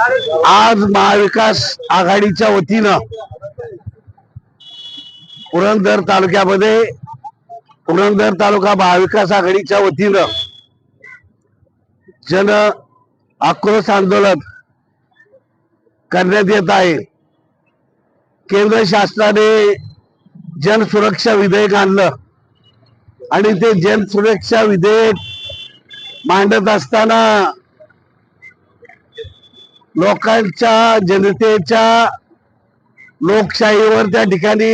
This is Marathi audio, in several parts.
आज महाविकास आघाडीच्या वतीनं पुरंदर तालुक्यामध्ये पुरंदर तालुका महाविकास आघाडीच्या वतीनं जन आक्रोश आंदोलन करण्यात येत आहे. केंद्र शासनाने जन सुरक्षा विधेयक आणलं आणि ते जन सुरक्षा विधेयक मांडत असताना लोकांच्या जनतेच्या लोकशाहीवर त्या ठिकाणी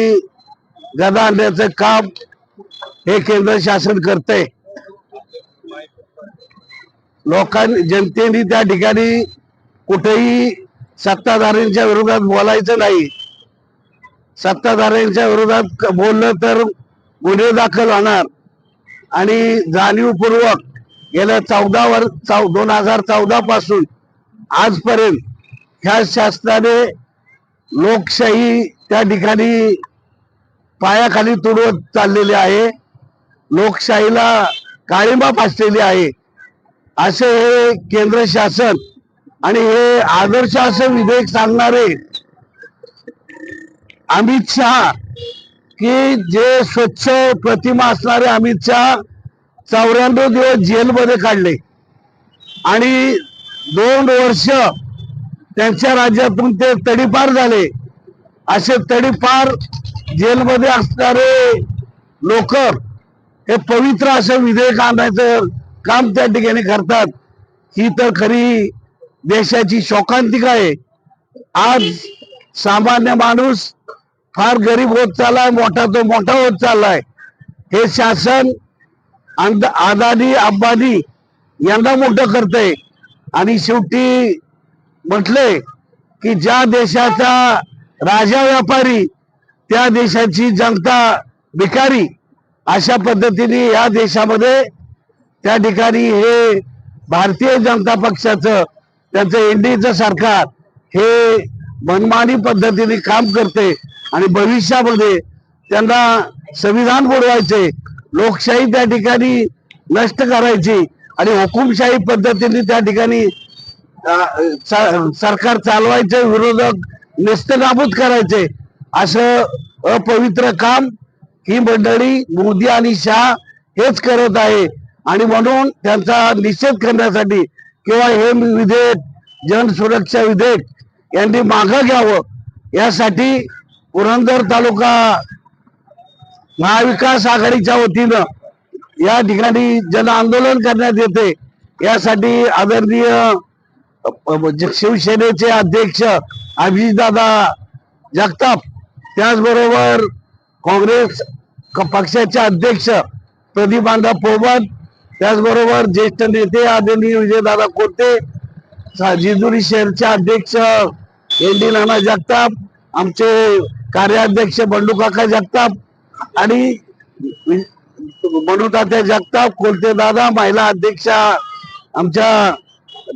गदा आणण्याचं काम हे केंद्र शासन करतंय. लोकां जनतेने त्या ठिकाणी कुठेही सत्ताधाऱ्यांच्या विरोधात बोलायचं नाही. सत्ताधाऱ्यांच्या विरोधात बोललं तर गुन्हे दाखल होणार. आणि जाणीवपूर्वक गेल्या चौदा वर चौ दोन हजार चौदा पासून आजपर्यंत ह्या शासनाने लोकशाही त्या ठिकाणी पायाखाली तुडवत चाललेली आहे. लोकशाहीला काळिंबा फासलेली आहे. असे हे केंद्र शासन आणि हे आदर्श असं विधेयक सांगणारे अमित शहा की जे स्वच्छ प्रतिमा असणारे अमित शहा चौऱ्याण्णव दिवस जेलमध्ये काढले. आणि दोन वर्ष त्यांच्या राज्यातून ते तडीपार झाले. असे तडीपार जेलमध्ये असणारे लोक हे पवित्र असं विधेयक आणायचं काम त्या ठिकाणी करतात. ही तर खरी देशाची शोकांतिका आहे. आज सामान्य माणूस फार गरीब होत चाललाय मोठा तो मोठा होत चाललाय. हे शासन अंद- अदानी अंबानी यांना मोठं करतंय. आणि शेवटी म्हटले की ज्या देशाचा राजा व्यापारी त्या देशाची जनता भिकारी अशा पद्धतीने या देशामध्ये त्या ठिकाणी हे भारतीय जनता पक्षाचं त्यांचं एनडीएचं सरकार हे मनमानी पद्धतीने काम करते आणि भविष्यामध्ये त्यांना संविधान बुडवायचे लोकशाही त्या ठिकाणी नष्ट करायची आणि हुकुमशाही पद्धतीने त्या ठिकाणी सरकार चालवायचे विरोधक नेस्तनाबूत करायचे असं अपवित्र काम ही मंडळी मोदी आणि शहा हेच करत आहे. आणि म्हणून त्यांचा निषेध करण्यासाठी किंवा हे विधेयक जन सुरक्षा विधेयक यांनी मागं घ्यावं. यासाठी पुरंदर तालुका महाविकास आघाडीच्या वतीनं या ठिकाणी जन आंदोलन करण्यात येते. यासाठी आदरणीय शिवसेनेचे अध्यक्ष अभिजितदादा जगताप त्याचबरोबर काँग्रेस क- पक्षाचे अध्यक्ष प्रदीपांना पोबत त्याचबरोबर ज्येष्ठ नेते आदरणीय विजयदादा कोटे सा- शहरचे अध्यक्ष एन डी नाना जगताप आमचे कार्याध्यक्ष बंडू काका जगताप आणि मनोतात्या जगताप कोलते दादा महिला अध्यक्षा आमच्या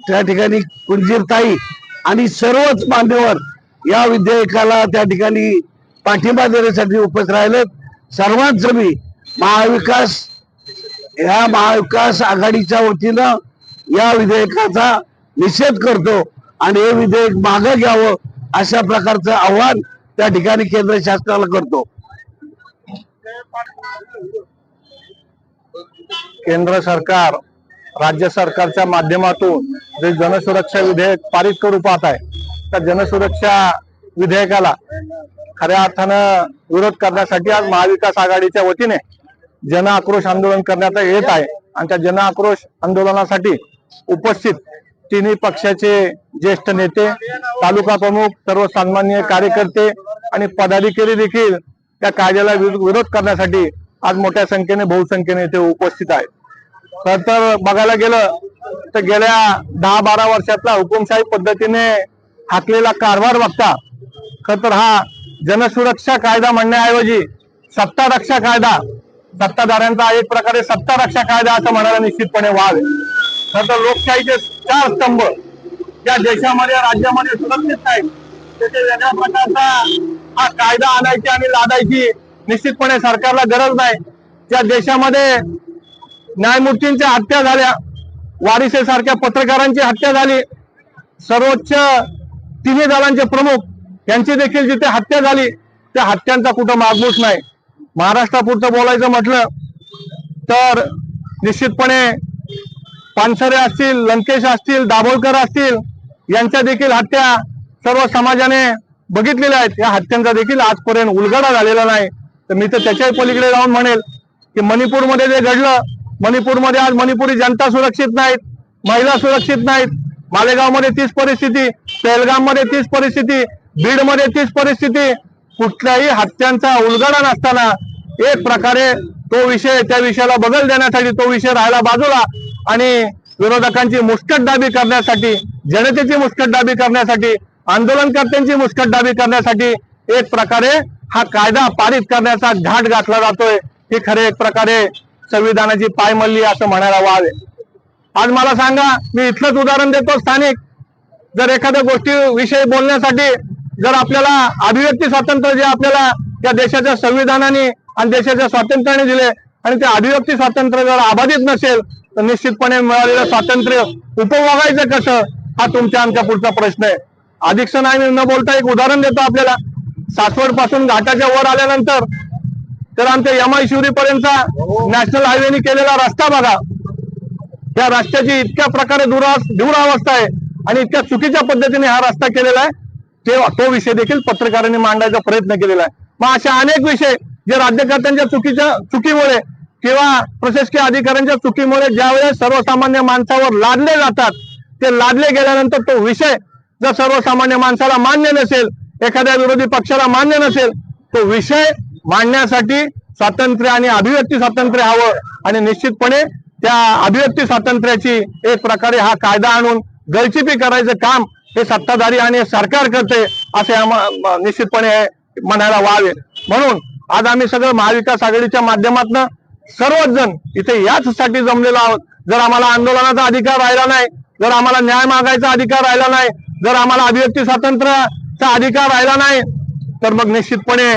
त्या ठिकाणी कुंजीरताई आणि सर्वच मान्यवर या विधेयकाला त्या ठिकाणी पाठिंबा देण्यासाठी उपस्थित राहिलेत. सर्वांच मी महाविकास या महाविकास आघाडीच्या वतीनं या विधेयकाचा निषेध करतो आणि हे विधेयक मागं घ्यावं अशा प्रकारचं आव्हान त्या ठिकाणी केंद्र शासनाला करतो. केंद्र सरकार राज्य सरकारच्या माध्यमातून जे जनसुरक्षा विधेयक पारित करू पाहत आहे त्या जनसुरक्षा विधेयकाला खऱ्या अर्थानं विरोध करण्यासाठी आज महाविकास आघाडीच्या वतीने जन आक्रोश आंदोलन करण्यात येत आहे. आणि त्या जन आक्रोश आंदोलनासाठी उपस्थित तिन्ही पक्षाचे ज्येष्ठ नेते तालुका प्रमुख सर्व कार्यकर्ते आणि पदाधिकारी देखील त्या कायद्याला विरोध करण्यासाठी आज मोठ्या संख्येने बहुसंख्येने इथे उपस्थित आहेत. खर तर बघायला गेलं तर गेल्या दहा बारा वर्षातला हुकुमशाही पद्धतीने हाकलेला कारभार बघता खर तर हा जनसुरक्षा कायदा म्हणण्याऐवजी सत्ता रक्षा कायदा सत्ताधाऱ्यांचा एक प्रकारे सत्ता रक्षा कायदा असं म्हणायला निश्चितपणे वाव आहे. खर तर लोकशाहीचे चार स्तंभ या देशामध्ये राज्यामध्ये सुरक्षित नाही त्याचे वेगळ्या प्रकारचा हा कायदा आणायची आणि लादायची निश्चितपणे सरकारला गरज नाही. त्या देशामध्ये न्यायमूर्तींच्या हत्या झाल्या. वारिसे सारख्या पत्रकारांची हत्या झाली. सर्वोच्च तिन्ही दलांचे प्रमुख यांची देखील जिथे हत्या झाली त्या हत्यांचा कुठं मागमूस नाही. महाराष्ट्रापुरतं बोलायचं म्हटलं तर निश्चितपणे पानसरे असतील लंकेश असतील दाभोळकर असतील यांच्या देखील हत्या सर्व समाजाने बघितलेल्या आहेत. या हत्यांचा देखील आजपर्यंत उलगडा झालेला नाही. तर मी तर त्याच्याही पलीकडे जाऊन म्हणेल की मणिपूरमध्ये जे घडलं मणिपूरमध्ये आज मणिपुरी जनता सुरक्षित नाहीत महिला सुरक्षित नाहीत. मालेगावमध्ये तीच परिस्थिती मध्ये तीच परिस्थिती बीडमध्ये तीच परिस्थिती. कुठल्याही हत्यांचा उलगडा नसताना एक प्रकारे तो विषय त्या विषयाला बदल देण्यासाठी तो विषय राहायला बाजूला आणि विरोधकांची मुस्कटदाबी करण्यासाठी जनतेची मुस्कटदाबी करण्यासाठी आंदोलनकर्त्यांची मुस्कटदाबी करण्यासाठी एक प्रकारे हा कायदा पारित करण्याचा घाट गाठला जातोय. ही खरे एक प्रकारे संविधानाची पायमल्ली असं म्हणायला वावे आज मला सांगा मी इथलंच उदाहरण देतो स्थानिक. जर एखाद्या गोष्टी विषयी बोलण्यासाठी जर आपल्याला अभिव्यक्ती स्वातंत्र्य जे आपल्याला या देशाच्या संविधानाने आणि देशाच्या स्वातंत्र्याने दिले आणि ते अभिव्यक्ती स्वातंत्र्य जर अबाधित नसेल तर निश्चितपणे मिळालेलं स्वातंत्र्य उपभोगायचं कसं? हा तुमच्या आमच्या पुढचा प्रश्न आहे. अधिक नाही न बोलता एक उदाहरण देतो आपल्याला. सासवडपासून घाटाच्या वर आल्यानंतर तर आमच्या यमाई शिवरी पर्यंतचा नॅशनल हायवेने केलेला रस्ता बघा. या रस्त्याची इतक्या प्रकारे दुरास दुरावस्था आहे आणि इतक्या चुकीच्या पद्धतीने हा रस्ता केलेला आहे. ते तो विषय देखील पत्रकारांनी मांडायचा प्रयत्न केलेला आहे. मग असे अनेक विषय जे राज्यकर्त्यांच्या चुकीच्या चुकीमुळे किंवा प्रशासकीय अधिकाऱ्यांच्या चुकीमुळे ज्यावेळेस सर्वसामान्य माणसावर लादले जातात ते लादले गेल्यानंतर तो विषय जर सर्वसामान्य माणसाला मान्य नसेल एखाद्या विरोधी पक्षाला मान्य नसेल तो विषय मांडण्यासाठी स्वातंत्र्य आणि अभिव्यक्ती स्वातंत्र्य हवं. आणि निश्चितपणे त्या अभिव्यक्ती स्वातंत्र्याची एक प्रकारे हा कायदा आणून गळचिपी करायचं काम हे सत्ताधारी आणि सरकार करते असे निश्चितपणे म्हणायला वावे म्हणून आज आम्ही सगळं महाविकास आघाडीच्या माध्यमातून सर्वच जण इथे याचसाठी जमलेलो आहोत. जर आम्हाला आंदोलनाचा अधिकार राहिला नाही जर आम्हाला न्याय मागायचा अधिकार राहिला नाही जर आम्हाला अभिव्यक्ती चा अधिकार राहिला नाही. तर मग निश्चितपणे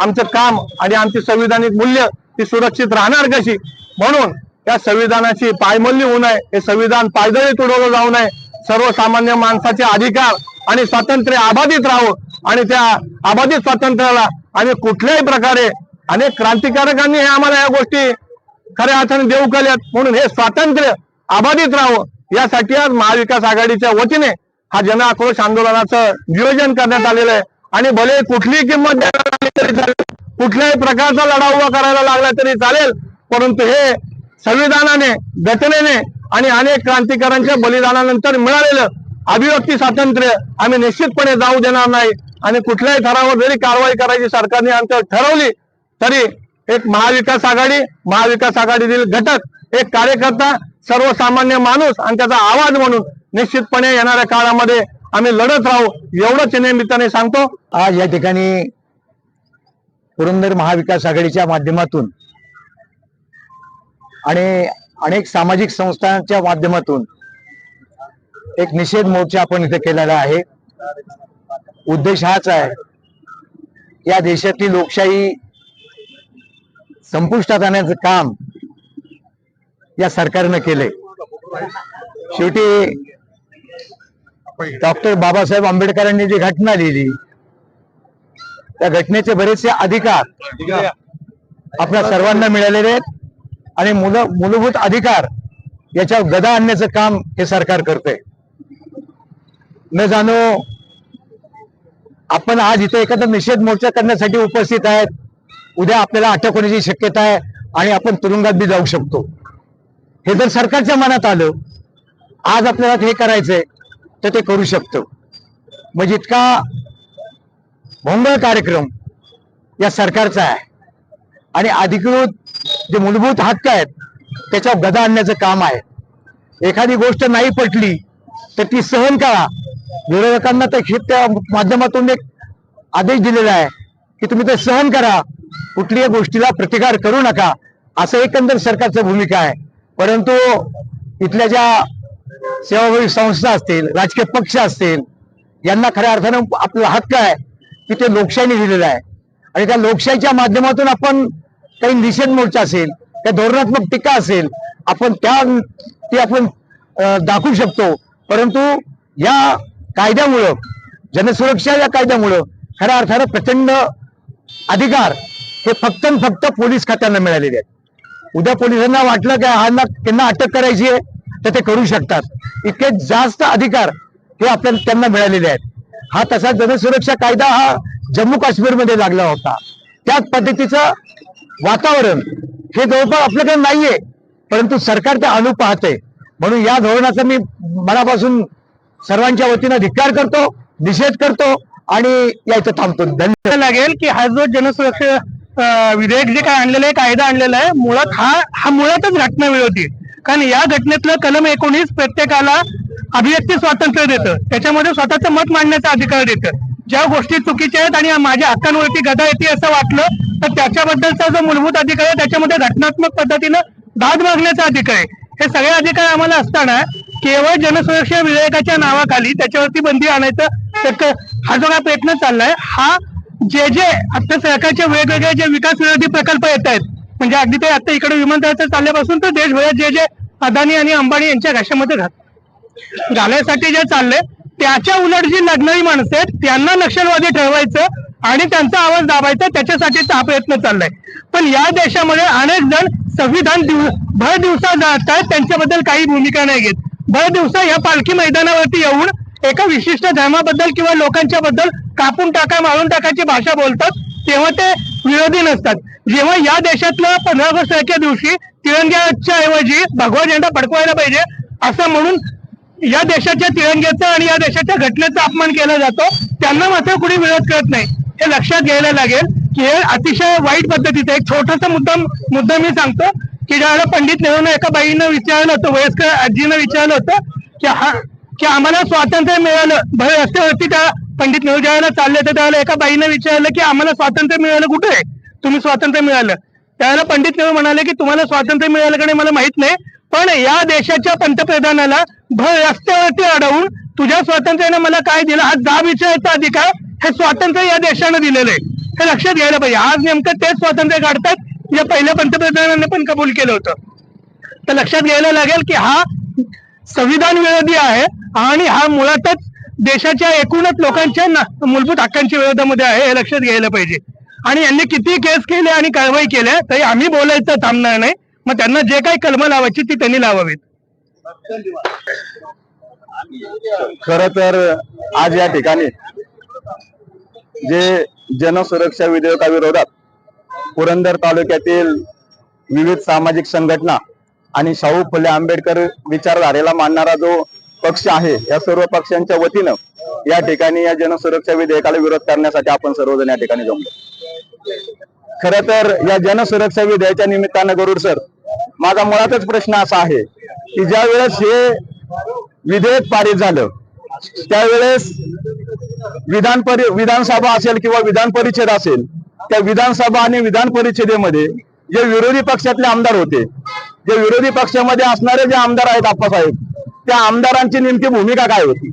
आमचं काम आणि आमची संविधानिक मूल्य ती सुरक्षित राहणार कशी? म्हणून या संविधानाची पायमल्ली होऊ नये. हे संविधान पायदळी तुडवलं जाऊ नये. सर्वसामान्य माणसाचे अधिकार आणि स्वातंत्र्य अबाधित राहावं आणि त्या अबाधित स्वातंत्र्याला आणि कुठल्याही प्रकारे अनेक क्रांतिकारकांनी हे आम्हाला या गोष्टी खऱ्या अर्थाने देऊ केल्यात म्हणून हे स्वातंत्र्य अबाधित राहावं. यासाठी आज महाविकास आघाडीच्या वतीने हा जन आक्रोश आंदोलनाचं नियोजन करण्यात आलेलं आहे. आणि भले कुठलीही किंमत द्यायला लागली तरी चालेल. कुठल्याही प्रकारचा लढा उभा करायला लागला तरी चालेल. परंतु हे संविधानाने घटनेने आणि अनेक क्रांतिकारांच्या बलिदानानंतर मिळालेलं अभिव्यक्ती स्वातंत्र्य आम्ही निश्चितपणे जाऊ देणार नाही. आणि कुठल्याही थरावर जरी कारवाई करायची सरकारने आमच्या ठरवली तरी एक महाविकास आघाडी महाविकास आघाडीतील घटक एक कार्यकर्ता सर्वसामान्य माणूस आणि त्याचा आवाज म्हणून निश्चितपणे येणाऱ्या काळामध्ये आम्ही लढत राहू एवढंच निमित्ताने सांगतो. आज या ठिकाणी पुरंदर महाविकास आघाडीच्या माध्यमातून आणि अनेक सामाजिक संस्थांच्या माध्यमातून एक निषेध मोर्चा आपण इथे केलेला आहे. उद्देश हाच आहे या देशातली लोकशाही संपुष्टात आणण्याचं काम या सरकारनं केलंय. शेवटी डॉक्टर बाबासाहेब आंबेडकरांनी जी घटना लिहिली त्या घटनेचे बरेचसे अधिकार आपल्या सर्वांना मिळालेले आहेत आणि मूलभूत अधिकार याच्यावर गदा आणण्याचं काम हे सरकार करते न जाणो आपण आज इथे एखादा निषेध मोर्चा करण्यासाठी उपस्थित आहेत. उद्या आपल्याला अटक होण्याची शक्यता आहे आणि आपण तुरुंगात बी जाऊ शकतो. हे जर सरकारच्या मनात आलं आज आपल्याला हे करायचंय तर ते करू शकतो. म्हणजे इतका भोंगळ कार्यक्रम या सरकारचा आहे. आणि अधिकृत जे मूलभूत हक्क आहेत त्याच्यावर गदा आणण्याचं काम आहे. एखादी गोष्ट नाही पटली तर ती सहन करा. विरोधकांना तर हे त्या माध्यमातून एक आदेश दिलेला आहे की तुम्ही ते सहन करा. कुठल्याही गोष्टीला प्रतिकार करू नका. असं एकंदर सरकारचं भूमिका आहे. परंतु इथल्या ज्या सेवाभावी संस्था असतील राजकीय पक्ष असतील यांना खऱ्या अर्थानं आपला हक्क आहे की ते लोकशाहीने दिलेला आहे. आणि त्या लोकशाहीच्या माध्यमातून आपण काही निषेध मोर्चा असेल त्या धोरणात्मक टीका असेल आपण त्या ती आपण दाखवू शकतो. परंतु या कायद्यामुळं जनसुरक्षा या कायद्यामुळं खऱ्या अर्थानं प्रचंड अधिकार हे फक्त फक्त पोलीस खात्यांना मिळालेले आहेत. उद्या पोलिसांना वाटलं की हा त्यांना अटक करायची आहे तर ते करू शकतात. इतके जास्त अधिकार हे आपल्याला त्यांना मिळालेले आहेत. हा तसा जनसुरक्षा कायदा हा जम्मू काश्मीरमध्ये लागला होता. त्याच पद्धतीचं वातावरण हे जवळपास आपल्याकडे नाहीये परंतु सरकार ते आणू पाहते. म्हणून या धोरणाचा मी मनापासून सर्वांच्या वतीनं धिक्कार करतो निषेध करतो आणि यायचं थांबतो. धन्यवाद. लागेल की हा जो जनसुरक्षा विधेयक जे काय आणलेलं आहे कायदा आणलेला आहे मुळात हा हा मुळातच घटना विरोधी कारण या घटनेतलं कलम एकोणीस प्रत्येकाला अभिव्यक्ती स्वातंत्र्य देतं. त्याच्यामध्ये स्वतःचं मत मांडण्याचा अधिकार देतं. ज्या गोष्टी चुकीच्या आहेत आणि माझ्या हक्कांवरती गदा येते असं वाटलं तर त्याच्याबद्दलचा जो मूलभूत अधिकार आहे त्याच्यामध्ये घटनात्मक पद्धतीनं दाद मागण्याचा अधिकार आहे. हे सगळे अधिकार आम्हाला असताना केवळ जनसुरक्षा विधेयकाच्या नावाखाली त्याच्यावरती बंदी आणायचं हा जो काय प्रयत्न चाललाय. हा जे जे आता सरकारचे वेगवेगळे जे विकास विरोधी प्रकल्प येत आहेत म्हणजे अगदी ते आता इकडे विमानतळाचं चालल्यापासून तर देशभरात जे जे अदानी आणि अंबानी यांच्या घशामध्ये घात घालायसाठी जे चाललंय त्याच्या उलट जी लढणारी माणसं आहेत त्यांना नक्षलवादी ठरवायचं आणि त्यांचा आवाज दाबायचा त्याच्यासाठीचा हा प्रयत्न चाललाय. पण या देशामध्ये अनेक जण संविधान दिव भर दिवसा जात आहेत त्यांच्याबद्दल काही भूमिका नाही घेत. भर दिवसा या पालखी मैदानावरती येऊन एका विशिष्ट धर्माबद्दल किंवा लोकांच्या बद्दल कापून टाका मारून टाकायची भाषा बोलतात तेव्हा ते विरोधी नसतात. जेव्हा या देशातलं पंधरा ऑगस्ट तारखे दिवशी तिरंग्याच्या ऐवजी भगवा झेंडा फडकवायला पाहिजे असं म्हणून या देशाच्या तिरंग्याचा आणि या देशाच्या घटनेचा अपमान केला जातो त्यांना मात्र कुणी विरोध करत नाही. हे लक्षात घ्यायला लागेल की हे अतिशय वाईट पद्धतीचं एक छोटासा मुद्दा मुद्दा मी सांगतो की ज्यावेळेला पंडित नेहरूनं एका बाईनं विचारलं होतं वयस्कर आजीनं विचारलं होतं की हा की आम्हाला स्वातंत्र्य मिळालं भर रस्त्यावरती त्या पंडित नेहरू ज्यावेळेला चालले होते त्यावेळेला एका बाईनं विचारलं की आम्हाला स्वातंत्र्य मिळालं कुठे? आहे तुम्ही स्वातंत्र्य मिळालं. त्यावेळेला पंडित नेहरू म्हणाले की तुम्हाला स्वातंत्र्य मिळालं का नाही मला माहीत नाही पण या देशाच्या पंतप्रधानाला भर रस्त्यावरती अडवून तुझ्या स्वातंत्र्याने मला काय दिलं हा जाब विचारायचा अधिकार हे स्वातंत्र्य या देशानं दिलेलं आहे. हे लक्षात घ्यायला पाहिजे. आज नेमकं तेच स्वातंत्र्य काढतात या पहिल्या पंतप्रधानांनी पण कबूल केलं होतं. तर लक्षात घ्यायला लागेल की हा संविधान विरोधी आहे आणि हा मुळातच देशाच्या एकूणच लोकांच्या मूलभूत हक्कांच्या विरोधामध्ये आहे हे लक्षात घ्यायला पाहिजे. आणि यांनी किती केस केले आणि कारवाई केल्या तरी आम्ही बोलायचं थांबणार नाही. मग त्यांना जे काही कलम लावायची ती त्यांनी लावावीत. खर तर आज या ठिकाणी जे जनसुरक्षा विधेयकाविरोधात पुरंदर तालुक्यातील विविध सामाजिक संघटना आणि शाहू फुले आंबेडकर विचारधारेला मानणारा जो पक्ष आहे या सर्व पक्षांच्या वतीनं या ठिकाणी या जनसुरक्षा विधेयकाला विरोध करण्यासाठी आपण सर्वजण या ठिकाणी जमलो. खर तर या जनसुरक्षा विधेयकाच्या निमित्तानं गरुड सर माझा मुळातच प्रश्न असा आहे की ज्या वेळेस हे विधेयक पारित झालं त्यावेळेस विधान परि विधानसभा असेल किंवा विधान परिषद असेल त्या विधानसभा आणि विधान परिषदेमध्ये जे विरोधी पक्षातले आमदार होते जे विरोधी पक्षामध्ये असणारे जे आमदार आहेत आप्पासाहेब त्या आमदारांची नेमकी भूमिका काय होती?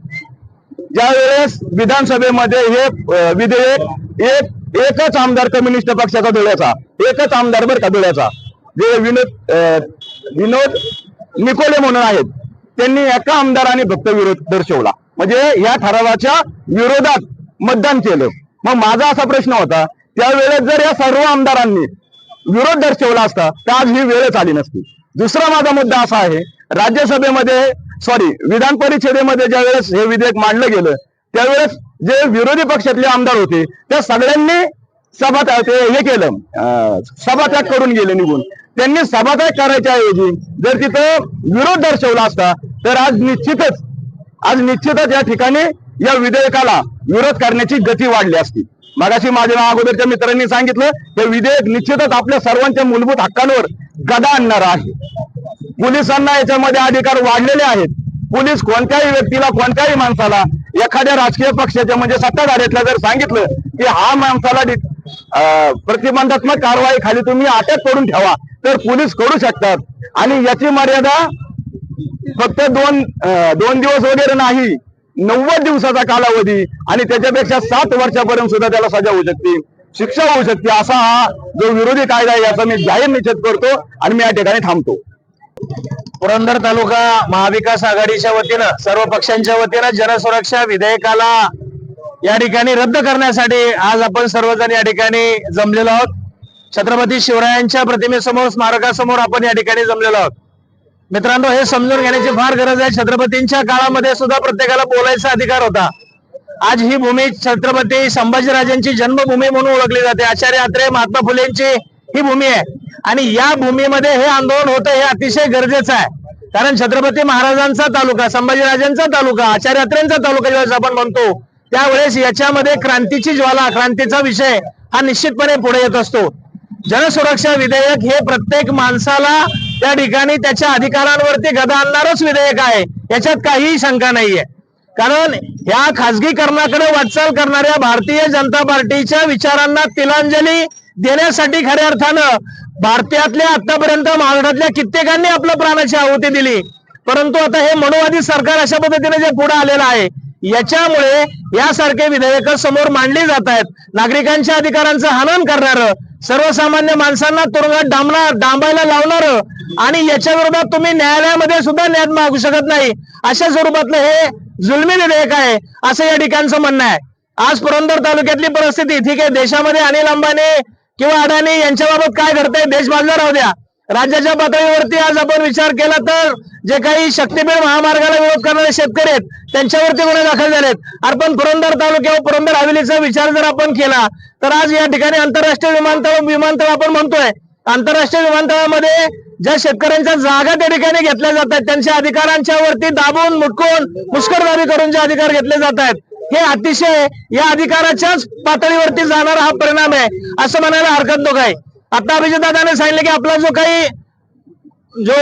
ज्या वेळेस विधानसभेमध्ये हे विधेयक एक एकच आमदार कम्युनिस्ट पक्षाचा धुळ्याचा एकच आमदार बर का धुळ्याचा. जे विनोद विनोद निकोले म्हणून आहेत त्यांनी एका आमदाराने फक्त विरोध दर्शवला. म्हणजे या ठरावाच्या विरोधात मतदान केलं. मग माझा असा प्रश्न होता त्यावेळेस जर या सर्व आमदारांनी विरोध दर्शवला असता तर आज ही वेळच आली नसती. दुसरा माझा मुद्दा असा आहे राज्यसभेमध्ये सॉरी विधान परिषदेमध्ये ज्या वेळेस हे विधेयक मांडलं गेलं त्यावेळेस जे विरोधी पक्षातले आमदार होते त्या सगळ्यांनी सभा ते हे केलं. सभात्याग करून गेले निघून. त्यांनी सभात्याग करायच्या ऐवजी जर तिथं विरोध दर्शवला असता तर आज निश्चितच आज निश्चितच या ठिकाणी या विधेयकाला विरोध करण्याची गती वाढली असती. मगाशी माझ्या अगोदरच्या मित्रांनी सांगितलं हे विधेयक निश्चितच आपल्या सर्वांच्या मूलभूत हक्कांवर गदा आणणार आहे. पोलिसांना याच्यामध्ये अधिकार वाढलेले आहेत. पोलीस कोणत्याही व्यक्तीला कोणत्याही माणसाला एखाद्या राजकीय पक्षाच्या म्हणजे सत्ताधाऱ्यातल्या जर सांगितलं की हा माणसाला अं, प्रतिबंधात्मक कारवाई खाली तुम्ही अटक करून ठेवा तर पोलीस करू शकतात. आणि याची मर्यादा फक्त दोन दोन दिवस वगैरे नाही नव्वद दिवसाचा कालावधी आणि त्याच्यापेक्षा सात वर्षापर्यंत सुद्धा त्याला सजा होऊ शकते शिक्षा होऊ शकते असा हा जो विरोधी कायदा आहे याचा मी जाहीर निषेध करतो आणि मी या ठिकाणी थांबतो. पुरंदर तालुका महाविकास आघाडीच्या वतीनं सर्व पक्षांच्या वतीनं जनसुरक्षा विधेयकाला या ठिकाणी रद्द करण्यासाठी आज आपण सर्वजण या ठिकाणी जमलेलो आहोत. छत्रपती शिवरायांच्या प्रतिमेसमोर स्मारकासमोर आपण या ठिकाणी जमलेलो आहोत. मित्रांनो हे समजून घेण्याची फार गरज आहे. छत्रपतींच्या काळामध्ये सुद्धा प्रत्येकाला बोलायचा अधिकार होता. आज ही भूमी छत्रपती संभाजीराजांची जन्मभूमी म्हणून ओळखली जाते. आचार्य अत्रे महात्मा फुलेंची ही भूमी आहे. आणि या भूमीमध्ये हे आंदोलन होतं हे अतिशय गरजेचं आहे. कारण छत्रपती महाराजांचा तालुका संभाजीराजांचा तालुका आचार्य तालुका ज्यावेळेस आपण म्हणतो त्यावेळेस याच्यामध्ये क्रांतीची ज्वाला क्रांतीचा विषय हा निश्चितपणे पुढे येत असतो. जनसुरक्षा विधेयक हे प्रत्येक माणसाला त्या ठिकाणी त्याच्या अधिकारांवरती गदा आणणारच विधेयक आहे. याच्यात काहीही शंका नाहीये. कारण या खासगीकरणाकडे वाटचाल करणाऱ्या भारतीय जनता पार्टीच्या विचारांना तिलांजली देण्यासाठी खऱ्या अर्थानं भारतातल्या आतापर्यंत महाराष्ट्रातल्या कित्येकांनी आपल्या प्राणाची आहुती दिली. परंतु आता हे मनोवादी सरकार अशा पद्धतीने जे पुढे आलेलं आहे याच्यामुळे यासारखे विधेयक समोर मांडली जात आहेत. नागरिकांच्या अधिकारांचं हनन करणार सर्वसामान्य माणसांना तुरुंगात डांबणार डांबायला लावणार आणि याच्या विरोधात तुम्ही न्यायालयामध्ये सुद्धा न्याय मागू शकत नाही अशा स्वरूपातलं हे जुलमी विधेयक आहे असं या ठिकाणचं म्हणणं आहे. आज पुरंदर तालुक्यातली परिस्थिती ठीक आहे देशामध्ये अनिल अंबानी किंवा अडाणी यांच्याबाबत काय घडतंय? देश बाजूला राहू द्या. राज्याच्या पातळीवरती आज आपण विचार केला तर जे काही शक्तीपीठ महामार्गाला विरोध करणारे शेतकरी आहेत त्यांच्यावरती गुन्हे दाखल झालेत. अर्पण पुरंदर तालुक्या व पुरंदर हवेलीचा विचार जर आपण केला तर आज या ठिकाणी आंतरराष्ट्रीय विमानतळ विमानतळ आपण म्हणतोय. आंतरराष्ट्रीय विमानतळामध्ये ज्या शेतकऱ्यांच्या जागा त्या ठिकाणी घेतल्या जात आहेत त्यांच्या अधिकारांच्या वरती दाबून मुटकून मुष्करदारी करून जे अधिकार घेतले जात आहेत हे अतिशय या अधिकाराच्याच पातळीवरती जाणारा हा परिणाम आहे. असं म्हणायला हरकत नको आहे. आता अभिजित दादाने सांगितलं की आपला जो काही जो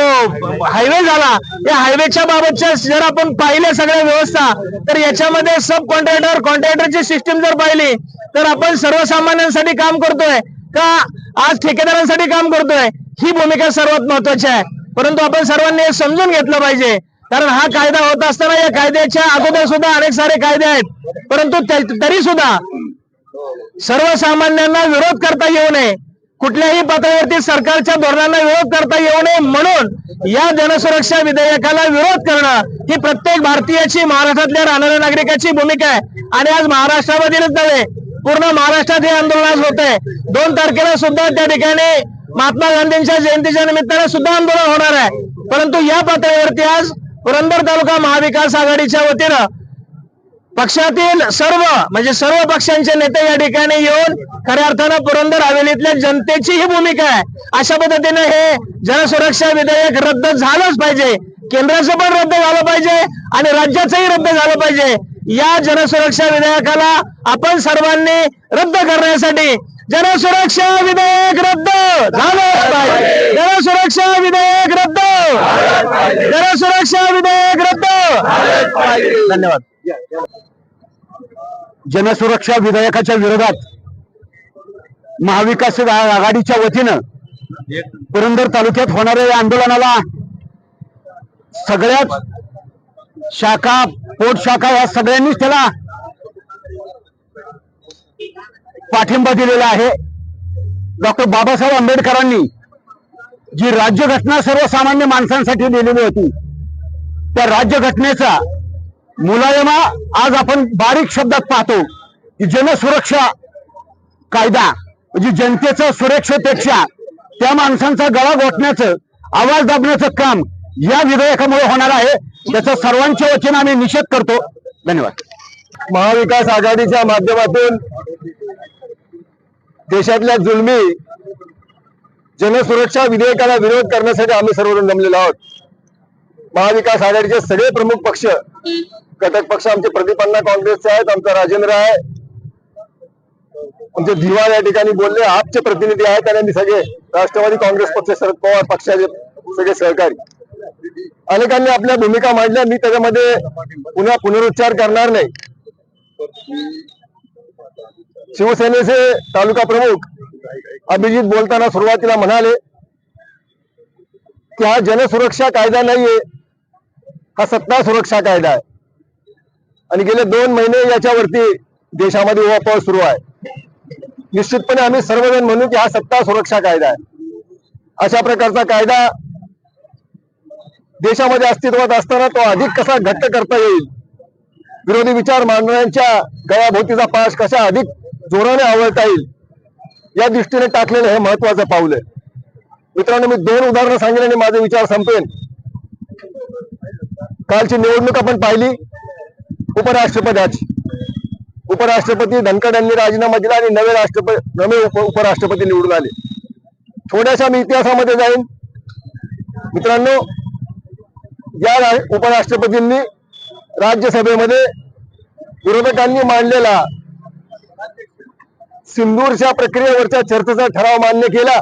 हायवे झाला या हायवेच्या बाबतच्या जर आपण पाहिल्या सगळ्या व्यवस्था तर याच्यामध्ये सब कॉन्ट्रॅक्टर कॉन्ट्रॅक्टरची सिस्टीम जर पाहिली तर आपण सर्वसामान्यांसाठी काम करतोय का आज ठेकेदारांसाठी काम करतोय? ही भूमिका सर्वात महत्वाची आहे. परंतु आपण सर्वांनी हे समजून घेतलं पाहिजे. कारण हा कायदा होत असताना या कायद्याच्या अगोदर सुद्धा अनेक सारे कायदे आहेत. परंतु तरी सुद्धा सर्वसामान्यांना विरोध करता येऊ नये. कुठल्याही पातळीवरती सरकारच्या धोरणांना विरोध करता येऊ नये म्हणून या जनसुरक्षा विधेयकाला विरोध करणं ही प्रत्येक भारतीयाची महाराष्ट्रातल्या राहणाऱ्या नागरिकाची भूमिका आहे. आणि आज महाराष्ट्रामधीलच नव्हे पूर्ण महाराष्ट्रात हे आंदोलन आज होत आहे दोन तारखेला सुद्धा त्या ठिकाणी महात्मा गांधींच्या जयंतीच्या निमित्ताने सुद्धा आंदोलन होणार आहे. परंतु या पातळीवरती आज पुरंदर तालुका महाविकास आघाडीच्या वतीनं पक्षातील सर्व म्हणजे सर्व पक्षांचे नेते या ठिकाणी येऊन खऱ्या अर्थानं पुरंदर हवेलीतल्या जनतेची ही भूमिका आहे. अशा पद्धतीने हे जनसुरक्षा विधेयक रद्द झालंच पाहिजे. केंद्राचं पण रद्द झालं पाहिजे आणि राज्याचंही रद्द झालं पाहिजे. या जनसुरक्षा विधेयकाला आपण सर्वांनी रद्द करण्यासाठी जनसुरक्षा विधेयक रद्द झालंच पाहिजे जनसुरक्षा विधेयक रद्द. जनसुरक्षा विधेयक रद्द. धन्यवाद. जनसुरक्षा विधेयकाच्या विरोधात महाविकास आघाडीच्या वतीनं पुरंदर तालुक्यात होणाऱ्या या आंदोलनाला सगळ्याच शाखा पोट शाखा या सगळ्यांनीच त्याला पाठिंबा दिलेला आहे. डॉक्टर बाबासाहेब आंबेडकरांनी जी राज्यघटना सर्वसामान्य माणसांसाठी लिहिलेली होती त्या राज्यघटनेचा मुलायमा आज आपण बारीक शब्दात पाहतो की जनसुरक्षा कायदा म्हणजे जनतेचं सुरक्षेपेक्षा त्या माणसांचा गळा घोटण्याचं आवाज दाबण्याचं काम या विधेयकामुळे होणार आहे. त्याचा सर्वांच्या वतीनं आम्ही निषेध करतो. धन्यवाद. महाविकास आघाडीच्या माध्यमातून देशातल्या जुलमी जनसुरक्षा विधेयकाला विरोध करण्यासाठी आम्ही सर्वजण जमलेलो आहोत. महाविकास आघाडीचे सगळे प्रमुख पक्ष घटक पक्ष आमचे प्रदीपांना काँग्रेसचे आहेत आमचा राजेंद्र आहे. आमचे दिवाळ या ठिकाणी बोलले आपचे प्रतिनिधी आहेत आणि आम्ही सगळे राष्ट्रवादी काँग्रेस पक्ष शरद पवार पक्षाचे सगळे सहकारी. अनेकांनी आपल्या भूमिका मांडल्या मी त्याच्यामध्ये पुन्हा पुनरुच्चार करणार नाही. शिवसेनेचे तालुका प्रमुख अभिजित बोलताना सुरुवातीला म्हणाले की हा जनसुरक्षा कायदा नाहीये हा सत्ता सुरक्षा कायदा आहे. आणि गेले दोन महिने याच्यावरती देशामध्ये उहापोह सुरू आहे. निश्चितपणे आम्ही सर्वजण म्हणू की हा सत्ता सुरक्षा कायदा आहे. अशा प्रकारचा कायदा देशामध्ये अस्तित्वात असताना तो अधिक कसा घट्ट करता येईल? विरोधी विचार मांडणाऱ्यांच्या गळ्याभोवतीचा पाश कसा अधिक जोराने आवळता येईल. या दृष्टीने टाकलेलं हे महत्वाचं पाऊल आहे. मित्रांनो मी दोन उदाहरणं सांगेन आणि माझे विचार संपेन. कालची निवडणूक आपण पाहिली. उपराष्ट्रपतीची उपराष्ट्रपती धनखड यांनी राजीनामा दिला आणि नवे राष्ट्रपती नवे उपराष्ट्रपती निवडून आले. थोड्याशा मी इतिहासामध्ये जाईन. मित्रांनो या उपराष्ट्रपतींनी राज्यसभेमध्ये विरोधकांनी मांडलेला सिंदूरच्या प्रक्रियेवरच्या चर्चेचा ठराव मान्य केला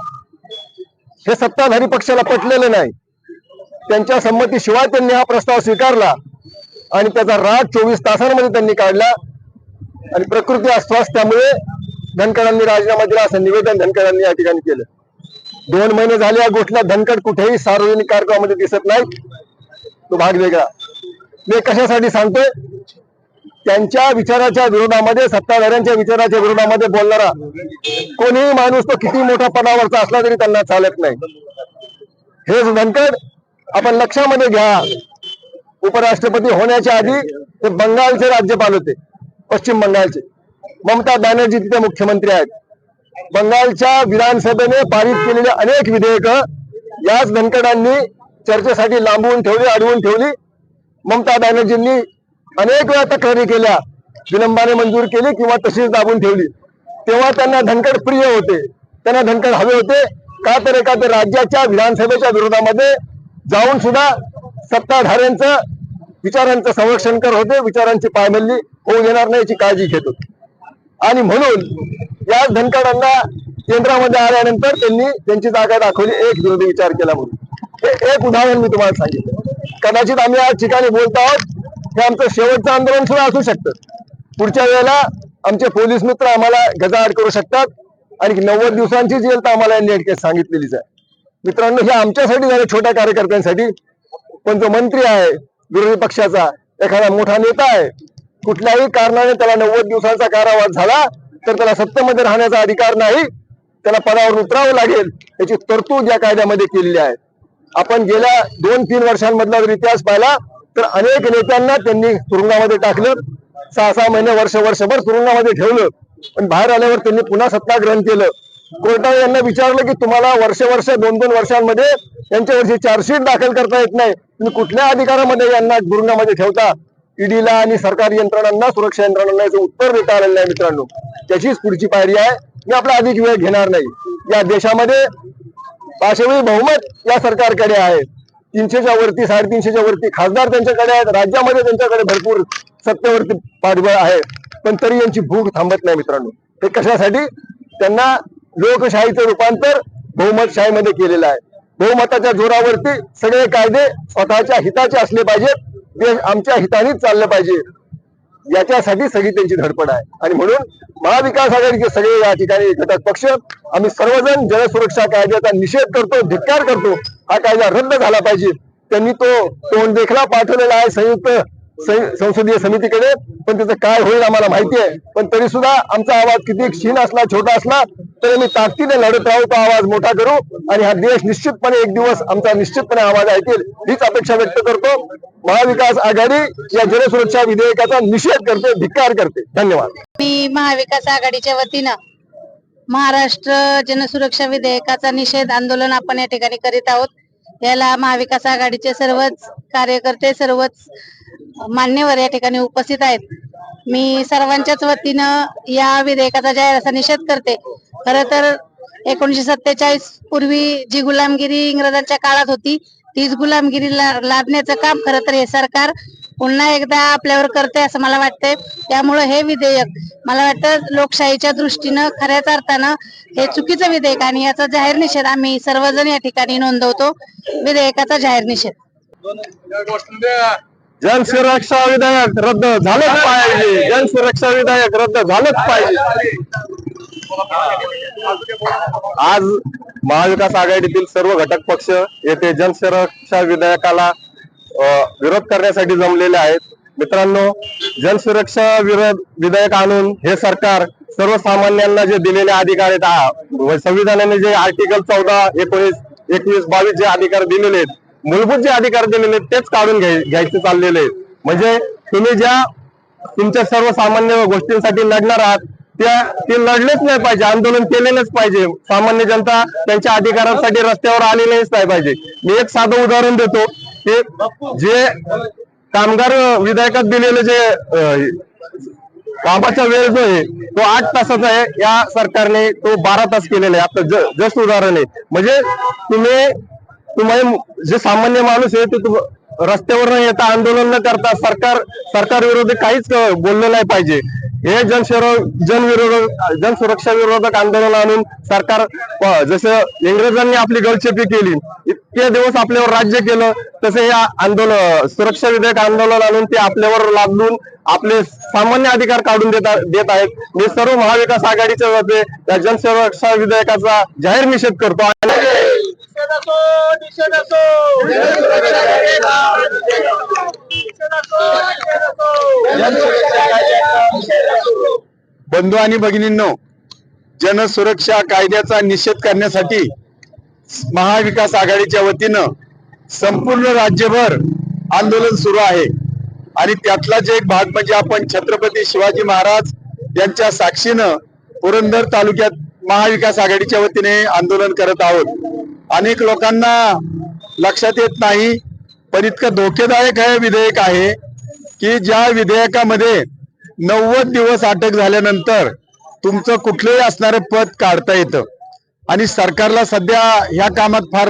हे सत्ताधारी पक्षाला पटलेलं नाही. त्यांच्या संमतीशिवाय त्यांनी हा प्रस्ताव स्वीकारला आणि त्याचा राग चोवीस तासांमध्ये त्यांनी काढला. आणि प्रकृती अस्वास्थ्यामुळे धनकडांनी राजीनामा दिला असं निवेदन धनकडांनी या ठिकाणी केलं. दोन महिने झाले या गोष्टीला धनकड कुठेही सार्वजनिक कार्यक्रमामध्ये दिसत नाही. तो भाग वेगळा. मी कशासाठी सांगतोय? त्यांच्या विचाराच्या विरोधामध्ये सत्ताधाऱ्यांच्या विचाराच्या विरोधामध्ये बोलणारा कोणीही माणूस तो किती मोठ्या पदावरचा असला तरी त्यांना चालत नाही. हेच धनकड आपण लक्षामध्ये घ्या. उपराष्ट्रपती होण्याच्या आधी ते बंगालचे राज्यपाल होते पश्चिम बंगालचे. ममता बॅनर्जी तिथे मुख्यमंत्री आहेत. बंगालच्या विधानसभेने पारित केलेले अनेक विधेयक याच धनकडांनी चर्चेसाठी लांबवून ठेवली अडवून ठेवली. ममता बॅनर्जींनी अनेक वेळा तक्रारी केल्या. विलंबाने मंजूर केली किंवा तशीच दाबून ठेवली. तेव्हा त्यांना धनकड प्रिय होते. त्यांना धनकड हवे होते. का तर एखाद्या राज्याच्या विधानसभेच्या विरोधामध्ये जाऊन सुद्धा सत्ताधाऱ्यांचं विचारांचं संरक्षण करत होते. विचारांची पायमल्ली होऊ देणार नाही याची काळजी घेत होते. आणि म्हणून या धनकडांना केंद्रामध्ये आल्यानंतर त्यांनी त्यांची जागा दाखवली. एक विरोधी विचार केला म्हणून. हे एक उदाहरण मी तुम्हाला सांगितलं. कदाचित आम्ही या ठिकाणी बोलत आहोत. हे आमचं शेवटचं आंदोलन सुद्धा असू शकतं. पुढच्या वेळेला आमचे पोलीस मित्र आम्हाला गजाआड करू शकतात. आणि नव्वद दिवसांची जेल तर आम्हाला यांनी केस सांगितलेलीच आहे. मित्रांनो हे आमच्यासाठी झालं छोट्या कार्यकर्त्यांसाठी. पण जो मंत्री आहे विरोधी पक्षाचा एखादा मोठा नेता आहे कुठल्याही कारणाने त्याला नव्वद दिवसांचा कारावास झाला तर त्याला सत्तेमध्ये राहण्याचा अधिकार नाही. त्याला पदावर उतरावं लागेल याची तरतूद या कायद्यामध्ये केलेली आहे. आपण गेल्या दोन तीन वर्षांमधला जर इतिहास पाहिला तर अनेक नेत्यांना त्यांनी तुरुंगामध्ये टाकलं. सहा सहा महिने वर्ष वर्षभर तुरुंगामध्ये ठेवलं. पण बाहेर आल्यावर त्यांनी पुन्हा सत्ता ग्रहण केलं. कोर्टाने यांना विचारलं की तुम्हाला वर्ष वर्ष दोन दोन वर्षांमध्ये यांच्यावरची चार्जशीट दाखल करता येत नाही. तुम्ही कुठल्या अधिकारामध्ये यांना तुरुंगामध्ये ठेवता? ईडीला आणि सरकारी यंत्रणांना सुरक्षा यंत्रणांना याचं उत्तर देता आलेलं नाही मित्रांनो. त्याचीच पुढची पायरी आहे. मी आपला अधिक वेळ घेणार नाही. या देशामध्ये पाचवी बहुमत या सरकारकडे आहे. तीनशेच्या वरती साडेतीनशेच्या वरती. खासदार त्यांच्याकडे आहेत राज्यामध्ये त्यांच्याकडे भरपूर सत्तेवरती पाठबळ आहे. पण तरी यांची भूक थांबत नाही मित्रांनो. हे कशासाठी? त्यांना लोकशाहीचं रूपांतर बहुमतशाहीमध्ये केलेलं आहे. बहुमताच्या जोरावरती सगळे कायदे स्वतःच्या हिताचे असले पाहिजेत देश आमच्या हितानेच चाललं पाहिजे. याच्यासाठी सगळी त्यांची धडपड आहे. आणि म्हणून महाविकास आघाडीचे सगळे या ठिकाणी घटक पक्ष आम्ही सर्वजण जलसुरक्षा कायद्याचा निषेध करतो धिक्कार करतो. हा कायदा रद्द झाला पाहिजे. त्यांनी तो तोंड देखला पाठवलेला आहे संयुक्त संसदीय समितीकडे. पण त्याचं काय होईल आम्हाला माहिती आहे. पण तरी सुद्धा आमचा आवाज किती क्षीण असला छोटा असला तरी आम्ही ताकदीने लढत राहू तो आवाज मोठा करू? आणि हा देश निश्चितपणे एक दिवस आमचा निश्चितपणे आवाज ऐकेल हीच अपेक्षा व्यक्त करतो. महाविकास आघाडी या जलसुरक्षा विधेयकाचा निषेध करते धिक्कार करते. धन्यवाद. मी महाविकास आघाडीच्या वतीनं महाराष्ट्र जनसुरक्षा विधेयकाचा निषेध आंदोलन आपण या ठिकाणी करीत आहोत. याला महाविकास आघाडीचे सर्वच कार्यकर्ते सर्वच मान्यवर या ठिकाणी उपस्थित आहेत. मी सर्वांच्याच वतीनं या विधेयकाचा जाहीर असा निषेध करते. खर तर एकोणीशे सत्तेचाळीस पूर्वी जी गुलामगिरी इंग्रजांच्या काळात होती तीच गुलामगिरी लादण्याचं काम खरं तर हे सरकार पुन्हा एकदा आपल्यावर करते असं मला वाटतंय. त्यामुळे हे विधेयक मला वाटतं लोकशाहीच्या दृष्टीनं खऱ्याच अर्थानं हे चुकीचं विधेयक आणि याचा जाहीर निषेध आम्ही सर्वजण या ठिकाणी नोंदवतो. विधेयकाचा जाहीर निषेध. जनसुरक्षा विधेयक रद्द झालंच पाहिजे. जनसुरक्षा विधेयक रद्द झालंच पाहिजे. आज महाविकास आघाडीतील सर्व घटक पक्ष येथे जनसुरक्षा विधेयकाला विरोध करण्यासाठी जमलेले आहेत. मित्रांनो जलसुरक्षा विरोध विधेयक आणून हे सरकार सर्वसामान्यांना जे दिलेले अधिकार आहेत म्हणजे संविधानाने जे आर्टिकल चौदा एकोणीस एकवीस बावीस जे अधिकार दिलेले आहेत मूलभूत जे अधिकार दिलेले आहेत तेच काढून घ्याय- घ्यायचे चाललेले आहेत. म्हणजे तुम्ही ज्या तुमच्या सर्वसामान्य गोष्टींसाठी लढणार आहात त्या ते लढलेच नाही पाहिजे आंदोलन केलेलंच पाहिजे. सामान्य जनता त्यांच्या अधिकारांसाठी रस्त्यावर आलेलेच नाही पाहिजे. मी एक साधं उदाहरण देतो. की जे कामगार विधायकात दिलेले जे कामाचा वेळ जो आहे तो आठ तासाचा आहे. या सरकारने तो बारा तास केलेला आहे. आता जस्ट उदाहरण आहे. म्हणजे तुम्ही तुम्ही जे सामान्य माणूस आहे ते रस्त्यावर न येता आंदोलन न करता सरकार सरकार विरोधी काहीच बोललं नाही पाहिजे. हे जनशेरो जनविरोधक जनसुरक्षा विरोधक आंदोलन आणून सरकार जसं इंग्रजांनी आपली गळचेपी केली इतके दिवस आपल्यावर राज्य केलं तसे हे आंदोलन सुरक्षा विधेयक आंदोलन आणून ते आपल्यावर लादून आपले सामान्य अधिकार काढून देत देत आहेत. मी सर्व महाविकास आघाडीच्या वतीने या जनसुरक्षा विधेयकाचा जाहीर निषेध करतो. बंधू आणि भगिनींनो जनसुरक्षा कायद्याचा निषेध करण्यासाठी महाविकास आघाडीच्या वतीनं संपूर्ण राज्यभर आंदोलन सुरू आहे. आणि त्यातलाच एक भाग म्हणजे आपण छत्रपती शिवाजी महाराज यांच्या साक्षीनं पुरंदर तालुक्यात महाविकास आघाडीच्या वतीने आंदोलन करत आहोत. अनेक लोकांना लक्षात येत नाही पण इतकं धोकेदायक हे विधेयक आहे की ज्या विधेयकामध्ये नव्वद दिवस अटक झाल्यानंतर तुमचं कुठलंही असणारं पद काढता येतं. आणि सरकारला सध्या ह्या कामात फार